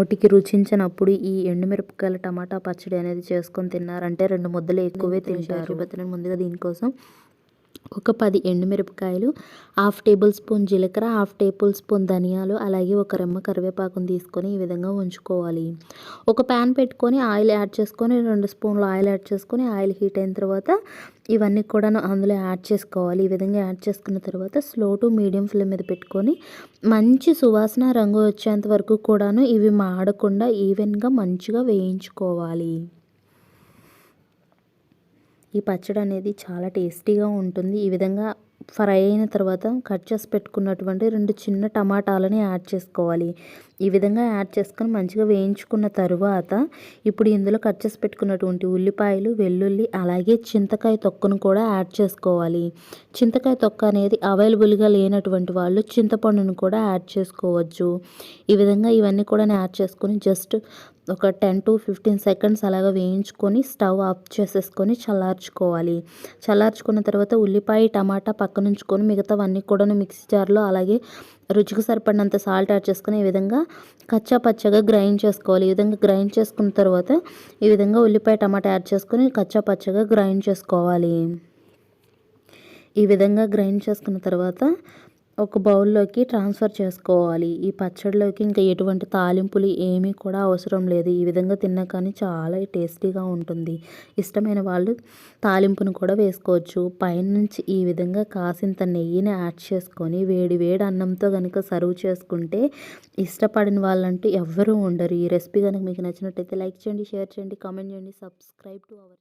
నోటికి రుచించినప్పుడు ఈ ఎండుమిరపకాయల టమాటా పచ్చడి అనేది చేసుకొని తిన్నారంటే రెండు ముద్దలు ఎక్కువే తింటారు. ముందుగా దీనికోసం ఒక పది ఎండుమిరపకాయలు హాఫ్ టేబుల్ స్పూన్ జీలకర్ర హాఫ్ టేబుల్ స్పూన్ ధనియాలు అలాగే ఒక రెమ్మ కరివేపాకును తీసుకొని ఈ విధంగా ఉంచుకోవాలి. ఒక ప్యాన్ పెట్టుకొని ఆయిల్ యాడ్ చేసుకొని రెండు స్పూన్లు ఆయిల్ యాడ్ చేసుకొని ఆయిల్ హీట్ అయిన తర్వాత ఇవన్నీ కూడా అందులో యాడ్ చేసుకోవాలి. ఈ విధంగా యాడ్ చేసుకున్న తర్వాత స్లో టు మీడియం ఫ్లేమ్ మీద పెట్టుకొని మంచి సువాసన రంగు వచ్చేంత వరకు కూడాను ఇవి మాడకుండా ఈవెన్గా మంచిగా వేయించుకోవాలి. ఈ పచ్చడి అనేది చాలా టేస్టీగా ఉంటుంది. ఈ విధంగా ఫ్రై అయిన తర్వాత కట్ చేసి పెట్టుకున్నటువంటి రెండు చిన్న టమాటాలని యాడ్ చేసుకోవాలి. ఈ విధంగా యాడ్ చేసుకొని మంచిగా వేయించుకున్న తరువాత ఇప్పుడు ఇందులో కట్ చేసి పెట్టుకున్నటువంటి ఉల్లిపాయలు వెల్లుల్లి అలాగే చింతకాయ తొక్కను కూడా యాడ్ చేసుకోవాలి. చింతకాయ తొక్క అనేది అవైలబుల్గా లేనటువంటి వాళ్ళు చింతపండును కూడా యాడ్ చేసుకోవచ్చు. ఈ విధంగా ఇవన్నీ కూడా యాడ్ చేసుకొని జస్ట్ ఒక టెన్ టు ఫిఫ్టీన్ సెకండ్స్ అలాగ వేయించుకొని స్టవ్ ఆఫ్ చేసేసుకొని చల్లార్చుకోవాలి. చల్లార్చుకున్న తర్వాత ఉల్లిపాయ టమాటా పక్కనుంచుకొని మిగతావన్నీ కూడా మిక్సీ జార్లో అలాగే రుచికి సరిపడినంత సాల్ట్ యాడ్ చేసుకుని ఈ విధంగా కచ్చా పచ్చగా గ్రైండ్ చేసుకోవాలి. ఈ విధంగా గ్రైండ్ చేసుకున్న తర్వాత ఈ విధంగా ఉల్లిపాయ టమాటా యాడ్ చేసుకొని కచ్చా పచ్చగా గ్రైండ్ చేసుకోవాలి. ఈ విధంగా గ్రైండ్ చేసుకున్న తర్వాత ఒక బౌల్లోకి ట్రాన్స్ఫర్ చేసుకోవాలి. ఈ పచ్చడిలోకి ఇంకా ఎటువంటి తాలింపులు ఏమీ కూడా అవసరం లేదు. ఈ విధంగా తిన్నా కానీ చాలా టేస్టీగా ఉంటుంది. ఇష్టమైన వాళ్ళు తాలింపును కూడా వేసుకోవచ్చు. పైనుంచి ఈ విధంగా కాసింత నెయ్యిని యాడ్ చేసుకొని వేడి వేడి అన్నంతో కనుక సర్వ్ చేసుకుంటే ఇష్టపడిన వాళ్ళంటూ ఎవ్వరూ ఉండరు. ఈ రెసిపీ కనుక మీకు నచ్చినట్టయితే లైక్ చేయండి షేర్ చేయండి కామెంట్ చేయండి సబ్స్క్రైబ్ టు అవర్